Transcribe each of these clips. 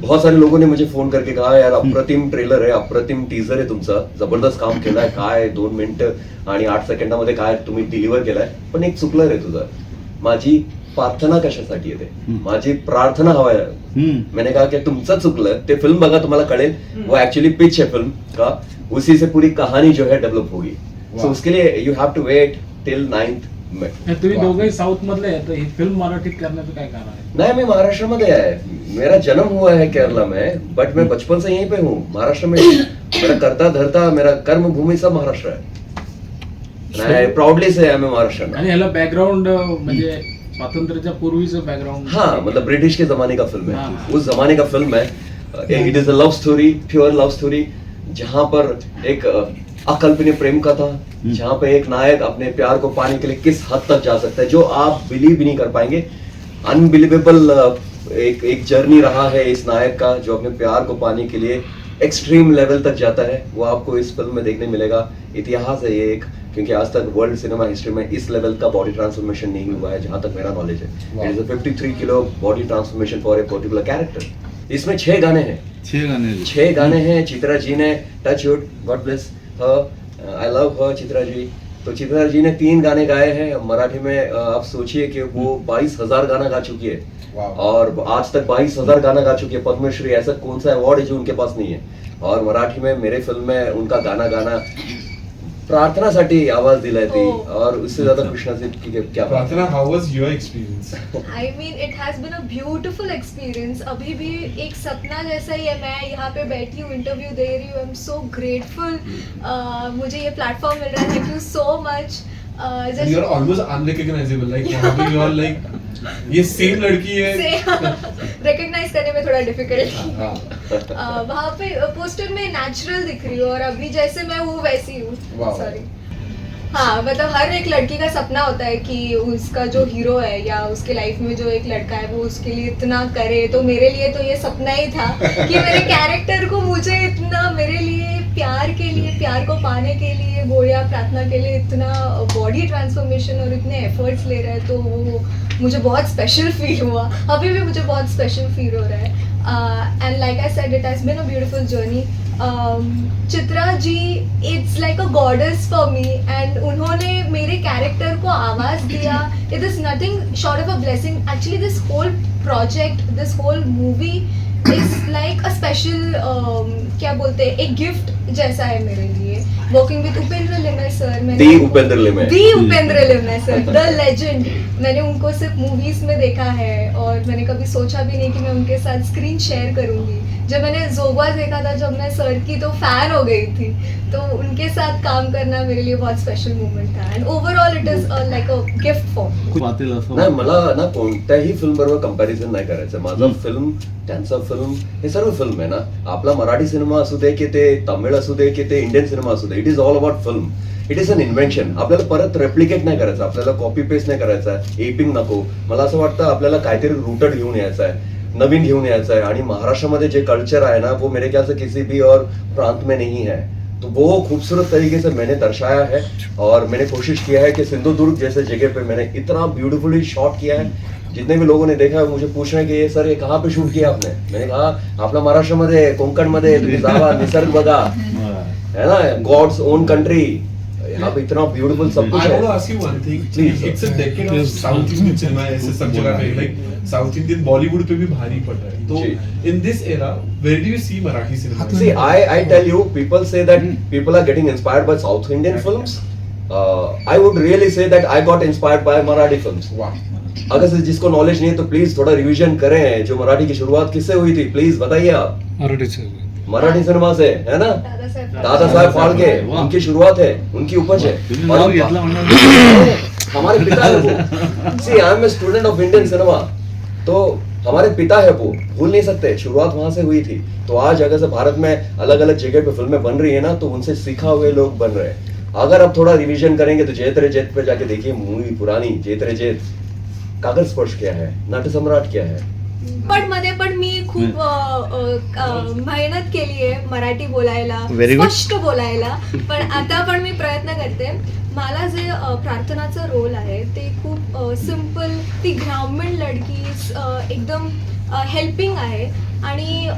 बहुत सारे लोगों ने मुझे फोन करके कहा यार अप्रतिम ट्रेलर आहे अप्रतिम टीजर आहे तुमचा. जबरदस्त काम केलंय. काय दोन मिनिटं आणि आठ सेकंदामध्ये काय तुम्ही डिलिव्हर केलाय. पण एक चुकलं रे तुझं. माझी प्रार्थना कशासाठी येते. माझी प्रार्थना हवाय. मैंने कहा कि तुमचं चुकलं. ते फिल्म बघा तुम्हाला कळेल. वो एक्चुअली पिच है फिल्म का? उसी से पूरी कहानी जो है डेवलप होगी. सो. उसके लिए you have to wait till ninth में तुम्ही दोघंही साऊथ मधले आहे तर ही फ़िल्म मराठीत करण्याचं काय कारण आहे? नहीं मैं महाराष्ट्र में गया है मेरा जन्म हुआ है केरला में बट मैं बचपन से यहीं पे हूँ महाराष्ट्र में मेरा करता धरता मेरा कर्म भूमि सब महाराष्ट्र है. प्राउडली से है मैं महाराष्ट्र में आणि ह्याला बॅकग्राऊंड म्हणजे स्वातंत्र्याच्या पूर्वीचं बॅकग्राऊंड हाँ मतलब ब्रिटिश के जमाने का फ़िल्म है. हाँ। उस जमाने का फ़िल्म है. It is a love story pure love story जहाँ पर एक अ, अकल्पनीय प्रेम कथा जहाँ पे एक नायक अपने प्यार को पाने के लिए किस हद तक जा सकता है जो आप बिलीव भी नहीं कर पाएँगे। अनबिलीवेबल एक एक जर्नी रहा है इस नायक का जो अपने प्यार को पाने के लिए एक्सट्रीम लेवल तक जाता है। वो आपको इस फ़िल्म में देखने मिलेगा। इतिहास है ये एक क्योंकि आज तक वर्ल्ड सिनेमा हिस्ट्री में इस लेवल का बॉडी ट्रांसफॉर्मेशन नहीं हुआ है जहाँ तक मेरा नॉलेज है। It is 53 kilo body transformation for a particular character इसमें छह गाने हैं। छह गाने छह गाने हैं चित्रा जी ने touch wood God bless I love her Chitra ji तो चित्रा जी ने तीन गाने गाए हैं। मराठी में आप सोचिए कि वो बाईस हज़ार गाना गा चुकी है। और आज तक बाईस हज़ार गाना गा चुकी है। पद्मश्री ऐसा कौन सा अवार्ड है जो उनके पास नहीं है? और मराठी में मेरे फ़िल्म में उनका गाना गाना प्रार्थनासाठी आवाज़ दिलाय ती. Oh. और उससे ज़्यादा खुश नसीब की क्या बात है? Prarthana how was your experience I mean it has been a beautiful experience अभी भी एक सपना जैसा ही है। मैं यहाँ पे बैठी हूँ इंटरव्यू दे रही हूँ। आई एम सो ग्रेटफुल मुझे ये प्लेटफॉर्म मिल रहा है। Thank you so much and you're almost unrecognizable like पे you are like ये सेम लड़की है। रिकग्नाइज करने में थोड़ा डिफ़िकल्ट हाँ। वहाँ पे पोस्टर में नेचुरल दिख रही हूँ और अभी जैसे मैं हूँ वैसी हूँ। सॉरी हाँ मतलब हर एक लड़की का सपना होता है कि उसका जो हीरो है या उसके लाइफ में जो एक लड़का है वो उसके लिए इतना करे। तो मेरे लिए तो ये सपना ही था कि मेरे कैरेक्टर को मुझे इतना मेरे लिए प्यार के लिए प्यार को पाने के लिए वो या प्रार्थना के लिए इतना बॉडी ट्रांसफॉर्मेशन और इतने एफर्ट्स ले रहे हैं तो वो मुझे बहुत स्पेशल फील हुआ। अभी भी मुझे बहुत स्पेशल फील हो रहा है। And like I said it has been a beautiful journey Chitra ji it's like a goddess for me and उन्होंने मेरे कैरेक्टर को आवाज़ दिया। It is nothing short of a blessing actually this whole project this whole movie is like a special क्या बोलते हैं एक gift जैसा है मेरे लिए। Working with Upendra Limaye sir the Upendra Limaye the Upendra Limaye sir the legend मैंने उनको सिर्फ मूवीज में देखा है और मैंने कभी सोचा भी नहीं कि मैं उनके साथ स्क्रीन शेयर करूंगी। जब मैंने जोगवा देखा था जब मैं सर की तो फैन हो गई थी। तो उनके साथ काम करना मेरे लिए बहुत स्पेशल मोमेंट था। And overall it is like a gift for नाही मला ना कोणत्याही फिल्म बरोबर कंपॅरिझन नाही करायचं. माझं. फिल्म त्यांचं फिल्म हे सर्व फिल्म आहे ना. आपला मराठी सिनेमा असू दे की ते तमिळ असू दे की ते इंडियन सिनेमा असू दे. It is all about film it is an invention आपल्याला परत रेप्लिकेट नाही करायचं. आपल्याला कॉपी पेस्ट नाही करायचा. एपिंग नको. मला असं वाटतं आपल्याला काहीतरी रुटड घेऊन यायचं आहे. नवीन घेऊन यायचं आहे. आणि महाराष्ट्रामध्ये जे कल्चर है ना, वो मेरे ख्याल से किसी भी और प्रांत में नहीं है. तो वो खूबसूरत तरीके से मैंने दर्शाया है और मैंने कोशिश किया है कि सिंधुदुर्ग जैसे जगह पे मैंने इतना ब्यूटीफुली शॉट किया है। जितने भी लोगों ने देखा है, मुझे पूछ रहे हैं कि ये सर, ये कहाँ पे शूट किया आपने? मैंने कहा आपला महाराष्ट्रामध्ये कोकणमध्ये तुम्ही जावा, निसर्ग बघा. है ना? गॉड्स ओन कंट्री यहाँ पे इतना ब्यूटीफुल सब कुछ है। साउथ इंडियन बॉलीवुड पे भी भारी पड़ रहा है। तो in this era where do you see Marathi cinema see I I tell you people say that people are getting inspired by south Indian films I would really say that I got inspired by Marathi films अगर से जिसको knowledge नहीं है तो please थोड़ा revision करें। जो मराठी की शुरुआत किससे हुई थी? प्लीज़ बताइए आप। मराठी से सिनेमा से है ना? दादा साहेब दादा साहब फाळके उनकी शुरुआत है उनकी उपज है। हमारे पिता है वो। See I am a student of Indian cinema तो हमारे पिता है वो भूल नहीं सकते शुरुआत वहाँ से हुई थी। तो आज अगर से भारत में अलग अलग जगह पे फ़िल्में बन रही है ना तो उनसे सीखा हुए लोग बन रहे हैं। अगर आप थोड़ा रिवीजन करेंगे तो जेतरे जेत पे जाके देखिए मूवी पुरानी जेतरे जेत। कागज़ स्पर्श क्या है नट सम्राट क्या है। पण मध्ये पण मी खूप अ, अ, अ, मेहनत केली आहे मराठी बोलायला Very good. स्पष्ट बोलायला. पण आता पण मी प्रयत्न करते. मला जे अ, प्रार्थनाचं रोल आहे ते खूप सिंपल ती ग्रामीण लडकी अ, एकदम हेल्पिंग आहे. आणि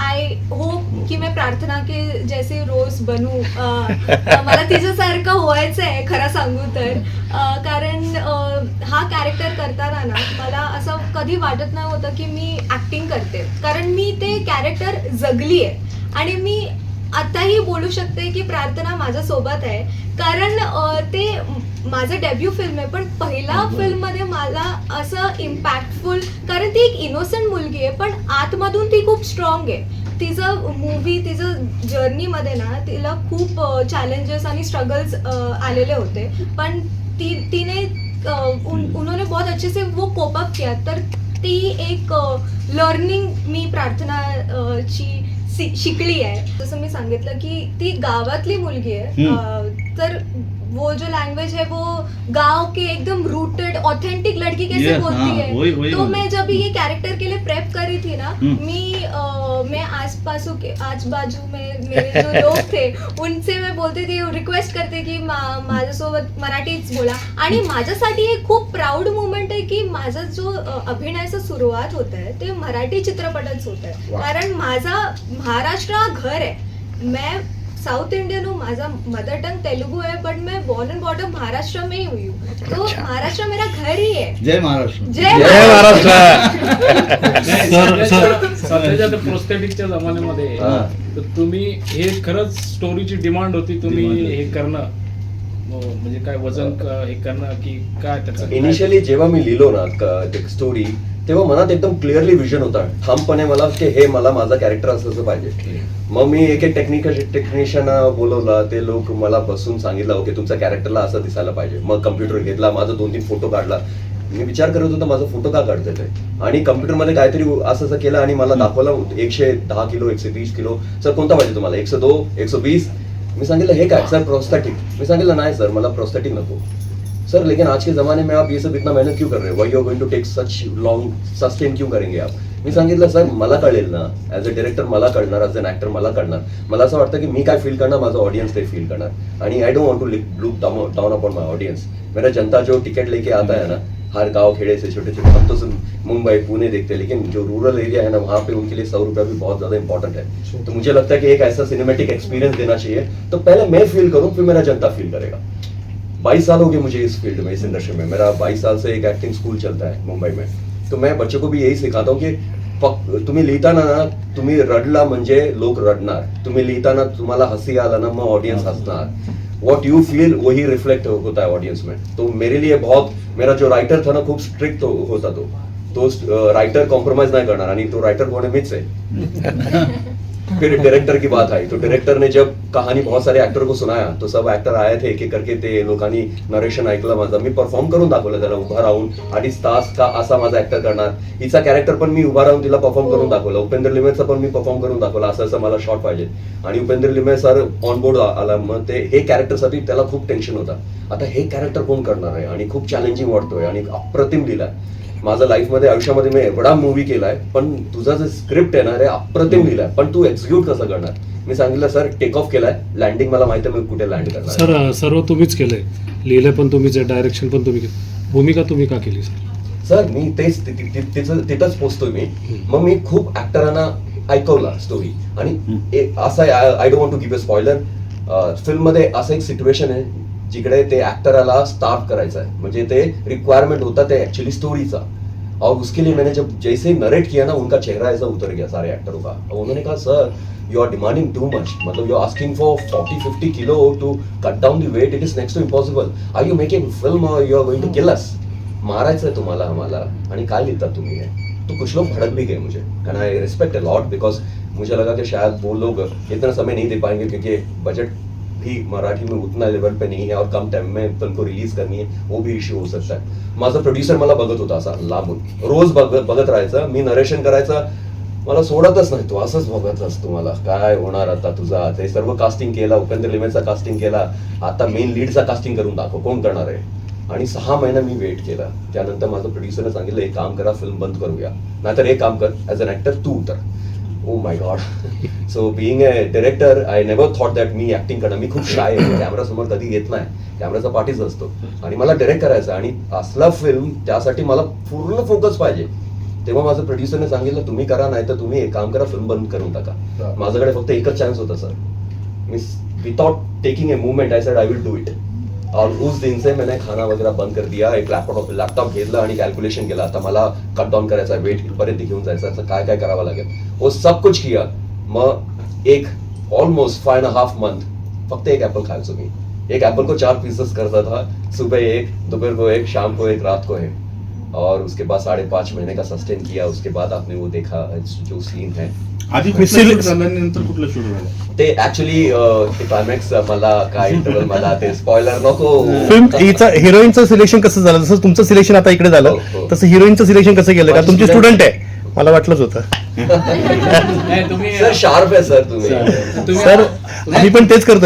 आय होप की मैं प्रार्थना के जैसे रोज बनू। मला तिच्यासारखं व्हायचं आहे खरं सांगू तर. कारण हा कॅरेक्टर करताना ना मला असं कधी वाटत नाही होतं की मी ऍक्टिंग करते. कारण मी ते कॅरेक्टर जगली आहे आणि मी आताही बोलू शकते की प्रार्थना माझ्यासोबत आहे. कारण ते माझं डेब्यू फिल्म आहे पण पहिला फिल्ममध्ये मला असं इम्पॅक्टफुल कारण ती एक इनोसंट मुलगी आहे पण आतमधून ती खूप स्ट्रॉंग आहे. तिचं मूवी तिचं जर्नीमध्ये ना तिला खूप चॅलेंजेस आणि स्ट्रगल्स आलेले होते. पण ती तिने उन- उन्होंने बहुत अच्छे से वो कोप अप किया. तर ती एक लर्निंग मी प्रार्थना ची शिकली आहे. जसं मी सांगितलं की ती गावातली मुलगी आहे. तर वो जो लैंग्वेज है वो गांव के एकदम रूटेड ऑथेंटिक लड़की कैसे Yes, बोलती हाँ, है? वही- वही तो मैं जब ये कैरेक्टर के लिए प्रेप कर रही थी ना. मी अं, मैं आस पासू के आज बाजू में मेरे जो लोग थे उनसे मैं बोलते थे रिक्वेस्ट करते की माझ्यासोबत मराठीच बोला. आणि माझ्यासाठी हे खूप प्राऊड मुवमेंट आहे की माझा जो अभिनयाचा सुरुवात होत आहे ते मराठी चित्रपटात होत आहे. वा. कारण माझा महाराष्ट्र हा घर आहे. मैं साउथ इंडियन हूँ माझा मदर टंग तेलुगु है बट मैं बॉर्न एंड बॉटम महाराष्ट्र में ही हुई हूँ तो महाराष्ट्र मेरा घर ही है जय महाराष्ट्र जय महाराष्ट्र सर- सध्याच्या त्या प्रोस्थेटिकच्या जमान्यामध्ये हा. तर तुम्ही हे खरंच स्टोरीची डिमांड होती तुम्ही. हे करणं म्हणजे काय वजन क- हे करणं की काय त्याचं? इनिशियली जेव्हा मी लिहिलो ना स्टोरी तेव्हा मनात एकदम क्लिअरली विजन होता. ठामपणे मला की हे मला माझा कॅरेक्टर असं पाहिजे. मग मी एक एक टेक्निक टेक्निशियन बोलवला. ते लोक मला बसून सांगितलं ओके तुमच्या कॅरेक्टरला असं दिसायला पाहिजे. मग कम्प्युटर घेतला माझा दोन तीन फोटो काढला. मी विचार करत होतो माझा फोटो का काढते ते? आणि कम्प्युटरमध्ये काहीतरी असं असं केलं आणि मला दाखवलं एकशे दहा किलो एकशे वीस किलो. सर कोणता पाहिजे तुम्हाला? एकशे दो एकशे वीस? मी सांगितलं हे काय? सर प्रोस्थेटिक मी सांगितलं नाही सर मला प्रोस्थेटिक नको. सर लेकिन आज के जमाने में आप ये सब इतना मेहनत क्यों कर रहे हो? Why you going to take such long sustain क्यों करेंगे आप? मी सांगितलं सर मला कळेल ना ॲज अ डिरेक्टर मला कळणार ॲज अन ऍक्टर मला कळणार. मला असं वाटतं की मी काय फील करणार? माझा ऑडियन्स ते फील करणार. आणि I don't want to look down upon my audience मेरा जनता जो टिकट लेके आता है ना हर गाँव खेड़े से छोटे छोटे हम तो मुंबई पुणे देखते हैं लेकिन जो रूरल एरिया है ना वहाँ पे उनके लिए सौ रुपया भी बहुत ज़्यादा इंपॉर्टेंट है। तो मुझे लगता है कि एक ऐसा सिनेमेटिक एक्सपीरियंस देना चाहिए। तो पहले मैं फील करूँ फिर मेरा जनता फील करेगा। बाईस साल हो गए मुझे इस फ़ील्ड में इस इंडस्ट्री में। मेरा बाईस साल से एक एक्टिंग स्कूल चलता है मुंबई में। तो मैं बच्चों को भी यही सिखाता हूँ की तुम्ही लिहिताना ना तुम्ही रडला म्हणजे लोक रडणार। तुम्ही लिहिताना तुम्हाला हसी आला ना मग ऑडियंस हंसणार। वॉट यू फील वही रिफ्लेक्ट होता है ऑडियंस में। तो मेरे लिए बहुत मेरा जो राइटर था ना खूब स्ट्रिक्ट हो, होता तो। तो राइटर कॉम्प्रोमाइज नहीं करना आणि तो राइटर कोण मीच आहे. फिर डायरेक्टर की बात आई। तो डायरेक्टर ने जब कहानी बहुत सारे एक्टर को सुनाया तो सब एक्टर आए थे एक एक करके ते लोकांनी नरेशन ऐकलं माझं मी परफॉर्म करून दाखवलं त्याला उभा राहून अडीच तास का असा माझा ऍक्टर करणार. हिचा कॅरेक्टर पण मी उभा राहून तिला परफॉर्म करून दाखवलं. उपेंद्र लिमेचा पण मी परफॉर्म करून दाखवला. असं असं मला शॉर्ट पाहिजे. आणि Upendra Limaye sir on board आला. मग ते हे कॅरेक्टरसाठी त्याला खूप टेन्शन होता. आता हे कॅरेक्टर कोण करणार आहे? आणि खूप चॅलेंजिंग वाटतोय आणि अप्रतिम लिहिलाय माझं लाईफमध्ये आयुष्यामध्ये मी एवढा मूवी केलाय पण तुझा जे स्क्रिप्ट आहे ना रे अप्रतिम लिहिलाय पण तू एक्झिक्यूट कसं करणार? मी सांगितलं सर टेक ऑफ केलाय. लँडिंग मला माहिती आहे मी कुठे लँड करणार? सर सर्व तुम्हीच केलंय. लिहिलं पण तुम्हीच आहे डायरेक्शन पण तुम्ही केलं भूमिका तुम्ही का केली सर सर मी तेच ति- ति- ति- तिचं तिथंच पोचतोय मी. मग मी खूप ऍक्टरांना ऐकवला स्टोरी आणि ए- असं I don't want to give a spoiler फिल्ममध्ये असं एक सिच्युएशन आहे जिकडे ते ऍक्टराला स्टार्ट करायचं आहे म्हणजे ते रिक्वायरमेंट होता ते एक्चुअली स्टोरीचा और उसके लिए मैंने जब जैसे नरेट किया ना उनका चेहरा ऐसा उतर गया सारे एक्टरों का. और उन्होंने कहा sir you are demanding too much मतलब you are asking for forty fifty kilo to cut down the weight it is next to impossible are you making film you are going to kill us मारायचं आहे तुम्हाला आम्हाला. आणि काय लिहितात तुम्ही? तो कुछ लोग भड़क भी गए मुझे. कारण I respect a lot because मुझे लगा कि शायद वो लोग इतना समय नहीं दे पाएंगे क्योंकि बजट भी मराठी में उतना लेवल पे नहीं है और कम टाइम में फिल्म को रिलीज करनी है वो भी इश्यू हो सकता है। माझा प्रोड्युसर मला बघत होता असा लांबून. रोज बघत बघत राहायचं मी नरेशन करायचं. मला सोडतच नाही तो असंच बघत असतो मला. काय होणार आता तुझा? ते सर्व कास्टिंग केला उपेंद्र लिमेचा कास्टिंग केला. आता मेन लीडचा कास्टिंग करून दाखव कोण करणार आहे? आणि सहा महिना मी वेट केला. त्यानंतर माझं प्रोड्युसरनं सांगितलं एक काम करा फिल्म बंद करूया. नाहीतर एक काम कर ऍज अन ऍक्टर तू उतर. ओ my God so being a director I never thought that me acting करणं मी खूप शाय आहे. कॅमेरा समोर कधी येत नाही. कॅमेराचा पाठीच असतो. आणि मला डिरेक्ट करायचं आणि असला फिल्म त्यासाठी मला पूर्ण फोकस पाहिजे. तेव्हा माझं प्रोड्युसरने सांगितलं तुम्ही करा नाही तर तुम्ही एक काम करा फिल्म बंद करून टाका. माझ्याकडे फक्त एकच चान्स होता sir me without taking a movement I said I will do it और उस दिन से मैंने खाना वगैरह बंद कर दिया एक लॅपटॉप लॅपटॉप घेतला आणि कॅल्क्युलेशन केला. आता मला कट डाऊन करायचा वेट इथपर्यंत घेऊन जायचं असं काय काय करावं लागेल? वो सब कुछ किया. मग एक almost five and half month फक्त एक ॲपल खायचो मी. एक ॲपल को चार पीसेस करता था. सुबह एक दोपहर को एक शाम को एक रात को एक. और उसके बाद साढ़े पाँच महीने का सस्टेन किया उसके बाद आपने वो देखा जो सीन है। आधी कुठलं शूट झालं ते ऍक्च्युली क्लायमॅक्स मला काय इंटरव्हल मला ते स्पॉइलर नको. फिल्म हिचा हिरोईनचं सिलेक्शन कसं झालं? जसं तुमचं सिलेक्शन आता इकडे झालं हो, हो. तसं हिरोईनचं सिलेक्शन कसं केलं? का तुमची स्टुडंट आहे. मला वाटलंच होतं. नाही तुम्ही सर शार्प आहे सर तुम्ही. तुम्ही सर आम्ही पण तेच करतो